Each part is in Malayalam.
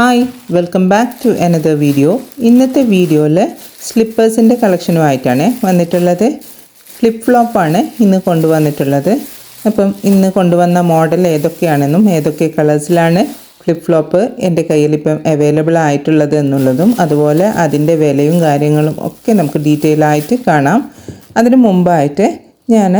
Hi welcome back to another video. ഇന്നത്തെ വീഡിയോയിൽ സ്ലിപ്പേഴ്സിന്റെ കളക്ഷനുമായിട്ടാണ് വന്നിട്ടുള്ളത്. ഫ്ലിപ്പ് ഫ്ലോപ്പാണ് ഇന്ന് കൊണ്ടുവന്നിട്ടുള്ളത്. അപ്പം ഇന്ന് കൊണ്ടുവന്ന മോഡൽ ഏതൊക്കെയാണെന്നും ഏതൊക്കെ കളേഴ്സിലാണ് ഫ്ലിപ്പ് ഫ്ലോപ്പ് എന്റെ കയ്യിൽ ഇപ്പം അവൈലബിൾ ആയിട്ടുള്ളത് എന്നുള്ളതും അതുപോലെ അതിന്റെ വിലയും കാര്യങ്ങളും ഒക്കെ നമുക്ക് ഡീറ്റെയിൽ ആയിട്ട് കാണാം. അതിന് മുമ്പായിട്ട് ഞാൻ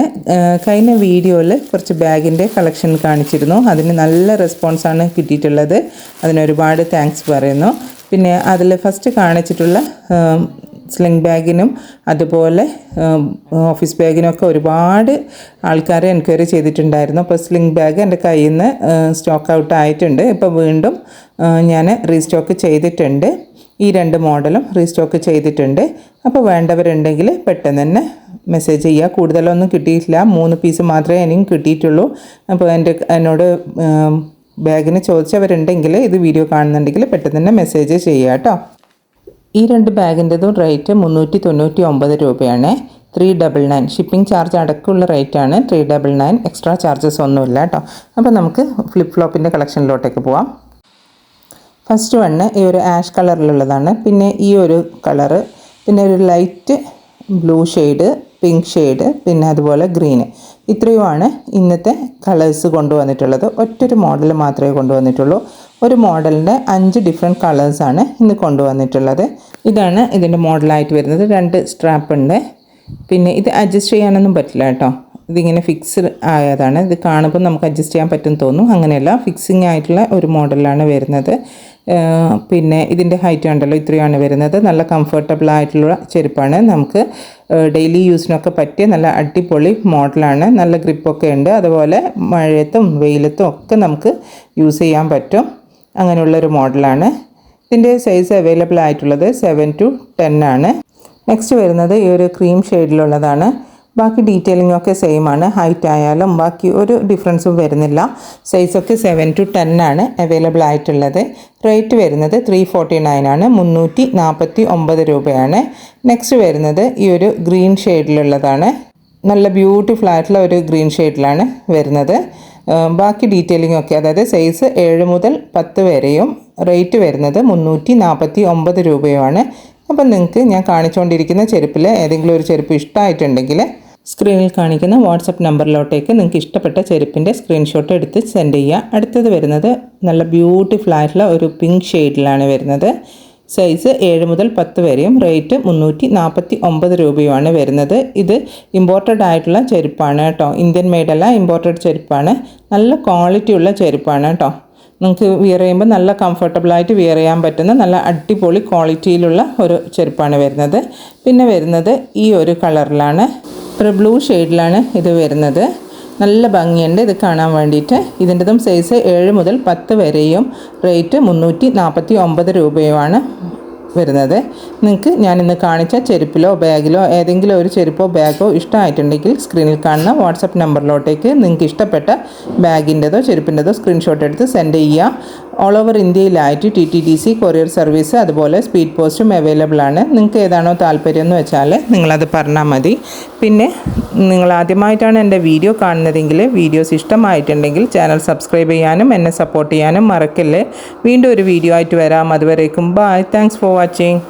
കഴിഞ്ഞ വീഡിയോയിൽ കുറച്ച് ബാഗിന്റെ കളക്ഷൻ കാണിച്ചിരുന്നു. അതിന് നല്ല റെസ്പോൺസാണ് കിട്ടിയിട്ടുള്ളത്. അതിന് ഒരുപാട് താങ്ക്സ് പറയുന്നു. പിന്നെ അതിൽ ഫസ്റ്റ് കാണിച്ചിട്ടുള്ള സ്ലിംഗ് ബാഗിനും അതുപോലെ ഓഫീസ് ബാഗിനൊക്കെ ഒരുപാട് ആൾക്കാർ എൻക്വയറി ചെയ്തിട്ടുണ്ടായിരുന്നു. അപ്പോൾ സ്ലിംഗ് ബാഗ് എന്റെ കയ്യിൽ നിന്ന് സ്റ്റോക്ക് ഔട്ട് ആയിട്ടുണ്ട്. ഇപ്പോൾ വീണ്ടും ഞാൻ റീസ്റ്റോക്ക് ചെയ്തിട്ടുണ്ട്. ഈ രണ്ട് മോഡലും റീസ്റ്റോക്ക് ചെയ്തിട്ടുണ്ട്. അപ്പോൾ വേണ്ടവരുണ്ടെങ്കിൽ പെട്ടെന്ന് തന്നെ മെസ്സേജ് ചെയ്യുക കൂടുതലൊന്നും കിട്ടിയിട്ടില്ല. മൂന്ന് പീസ് മാത്രമേ എനിക്കും കിട്ടിയിട്ടുള്ളൂ. അപ്പോൾ എന്റെ എന്നോട് ബാഗിന് ചോദിച്ചവരുണ്ടെങ്കിൽ ഇത് വീഡിയോ കാണുന്നുണ്ടെങ്കിൽ പെട്ടെന്ന് തന്നെ മെസ്സേജ് ചെയ്യുക കേട്ടോ. ഈ രണ്ട് ബാഗിന്റെതും റേറ്റ് മുന്നൂറ്റി തൊണ്ണൂറ്റി ഒമ്പത് രൂപയാണ്. Three double nine shipping charge അടക്കമുള്ള റേറ്റാണ് three double nine extra charges ഒന്നുമില്ല കേട്ടോ. അപ്പോൾ നമുക്ക് ഫ്ലിപ്പ് ഫ്ലോപ്പിന്റെ കളക്ഷനിലോട്ടേക്ക് പോവാം. ഫസ്റ്റ് വണ്ണ് ഈ ഒരു ആഷ് കളറിലുള്ളതാണ് പിന്നെ ഈ ഒരു കളറ് പിന്നെ ഒരു light blue shade pink shade പിന്നെ അതുപോലെ ഗ്രീന് ഇത്രയുമാണ് ഇന്നത്തെ കളേഴ്സ് കൊണ്ടുവന്നിട്ടുള്ളത്. ഒറ്റൊരു മോഡൽ മാത്രമേ കൊണ്ടുവന്നിട്ടുള്ളൂ. ഒരു മോഡലിന്റെ അഞ്ച് ഡിഫറെന്റ് കളേഴ്സാണ് ഇന്ന് കൊണ്ടുവന്നിട്ടുള്ളത്. ഇതാണ് ഇതിന്റെ മോഡലായിട്ട് വരുന്നത്. രണ്ട് സ്ട്രാപ്പ് ഉണ്ട്. പിന്നെ ഇത് അഡ്ജസ്റ്റ് ചെയ്യാനൊന്നും പറ്റില്ല കേട്ടോ. ഇതിങ്ങനെ ഫിക്സ് ആയതാണ്. ഇത് കാണുമ്പോൾ നമുക്ക് അഡ്ജസ്റ്റ് ചെയ്യാൻ പറ്റും തോന്നും. അങ്ങനെയല്ല ഫിക്സിങ് ആയിട്ടുള്ള ഒരു മോഡലാണ് വരുന്നത്. പിന്നെ ഇതിന്റെ ഹൈറ്റ് ഉണ്ടല്ലോ ഇത്രയാണ് വരുന്നത്. നല്ല കംഫർട്ടബിൾ ആയിട്ടുള്ള ചെരുപ്പാണ്. നമുക്ക് ഡെയിലി യൂസിനൊക്കെ പറ്റിയ നല്ല അടിപൊളി മോഡലാണ് നല്ല ഗ്രിപ്പൊക്കെ ഉണ്ട്. അതുപോലെ മഴയത്തും വെയിലത്തും ഒക്കെ നമുക്ക് യൂസ് ചെയ്യാൻ പറ്റും. അങ്ങനെയുള്ളൊരു മോഡലാണ് ഇതിന്റെ സൈസ് അവൈലബിൾ ആയിട്ടുള്ളത് സെവൻ ടു ടെൻ ആണ്. നെക്സ്റ്റ് വരുന്നത് ഈ ഒരു ക്രീം ഷെയ്ഡിലുള്ളതാണ് ബാക്കി ഡീറ്റെയിലിംഗ് ഒക്കെ സെയിം ആണ്. ഹൈറ്റ് ആയാലും ബാക്കി ഒരു ഡിഫറൻസും വരുന്നില്ല. സൈസൊക്കെ സെവൻ ടു ടെൻ ആണ് അവൈലബിൾ ആയിട്ടുള്ളത്. റേറ്റ് വരുന്നത് ത്രീ ഫോർട്ടി നയൻ ആണ്. മുന്നൂറ്റി നാൽപ്പത്തി ഒമ്പത് രൂപയാണ്. നെക്സ്റ്റ് വരുന്നത് ഈ ഒരു ഗ്രീൻ ഷെയ്ഡിലുള്ളതാണ് നല്ല ബ്യൂട്ടിഫുൾ ആയിട്ടുള്ള ഒരു ഗ്രീൻ ഷെയ്ഡിലാണ് വരുന്നത്. ബാക്കി ഡീറ്റെയിലിംഗ് ഒക്കെ അതായത് സൈസ് ഏഴ് മുതൽ പത്ത് വരെയും റേറ്റ് വരുന്നത് മുന്നൂറ്റി നാൽപ്പത്തി ഒമ്പത് രൂപയുമാണ്. അപ്പം നിങ്ങൾക്ക് ഞാൻ കാണിച്ചുകൊണ്ടിരിക്കുന്ന ചെരുപ്പിൽ ഏതെങ്കിലും ഒരു ചെരുപ്പ് ഇഷ്ടമായിട്ടുണ്ടെങ്കിൽ സ്ക്രീനിൽ കാണിക്കുന്ന വാട്സപ്പ് നമ്പറിലോട്ടേക്ക് നിങ്ങൾക്ക് ഇഷ്ടപ്പെട്ട ചെരുപ്പിന്റെ സ്ക്രീൻഷോട്ട് എടുത്ത് സെൻഡ് ചെയ്യുക. അടുത്തത് വരുന്നത് നല്ല ബ്യൂട്ടിഫുൾ ആയിട്ടുള്ള ഒരു പിങ്ക് ഷെയ്ഡിലാണ് വരുന്നത്. സൈസ് ഏഴ് മുതൽ പത്ത് വരെയും റേറ്റ് മുന്നൂറ്റി നാൽപ്പത്തി ഒമ്പത് രൂപയുമാണ് വരുന്നത്. ഇത് ഇമ്പോർട്ടഡ് ആയിട്ടുള്ള ചെരുപ്പാണ് കേട്ടോ. ഇന്ത്യൻ മെയ്ഡല്ല ഇമ്പോർട്ടഡ് ചെരുപ്പാണ്. നല്ല ക്വാളിറ്റി ഉള്ള ചെരുപ്പാണ് കേട്ടോ. നിങ്ങൾക്ക് വിയർ ചെയ്യുമ്പോൾ നല്ല കംഫർട്ടബിളായിട്ട് വിയർ ചെയ്യാൻ പറ്റുന്ന നല്ല അടിപൊളി ക്വാളിറ്റിയിലുള്ള ഒരു ചെരുപ്പാണ് വരുന്നത്. പിന്നെ വരുന്നത് ഈ ഒരു കളറിലാണ് ഒരു ബ്ലൂ ഷെയ്ഡിലാണ് ഇത് വരുന്നത്. നല്ല ഭംഗിയുണ്ട് ഇത് കാണാൻ വേണ്ടിയിട്ട്. ഇതിന്റെതും സൈസ് ഏഴ് മുതൽ പത്ത് വരെയും റേറ്റ് മുന്നൂറ്റി നാൽപ്പത്തി ഒമ്പത് രൂപയുമാണ് വരുന്നത്. നിങ്ങൾക്ക് ഞാൻ ഇന്ന് കാണിച്ച ചെരുപ്പിലോ ബാഗിലോ ഏതെങ്കിലും ഒരു ചെരുപ്പോ ബാഗോ ഇഷ്ടമായിട്ടുണ്ടെങ്കിൽ സ്ക്രീനിൽ കാണുന്ന വാട്സപ്പ് നമ്പറിലോട്ടേക്ക് നിങ്ങൾക്ക് ഇഷ്ടപ്പെട്ട ബാഗിന്റെതോ ചെരുപ്പിന്റെതോ സ്ക്രീൻഷോട്ട് എടുത്ത് സെൻഡ് ചെയ്യുക. All over ഇന്ത്യയിലായിട്ട് T T D C courier service അതുപോലെ സ്പീഡ് പോസ്റ്റും അവൈലബിൾ ആണ്. നിങ്ങൾക്ക് ഏതാണോ താല്പര്യം എന്ന് വെച്ചാൽ നിങ്ങളത് പറഞ്ഞാൽ മതി. പിന്നെ നിങ്ങൾ ആദ്യമായിട്ടാണ് എന്റെ വീഡിയോ കാണുന്നതെങ്കിൽ വീഡിയോസ് ഇഷ്ടമായിട്ടുണ്ടെങ്കിൽ ചാനൽ സബ്സ്ക്രൈബ് ചെയ്യാനും എന്നെ സപ്പോർട്ട് ചെയ്യാനും മറക്കല്ലേ. വീണ്ടും ഒരു വീഡിയോ ആയിട്ട് വരാം. അതുവരേക്കും ബൈ താങ്ക്സ് ഫോർ വാച്ചിങ്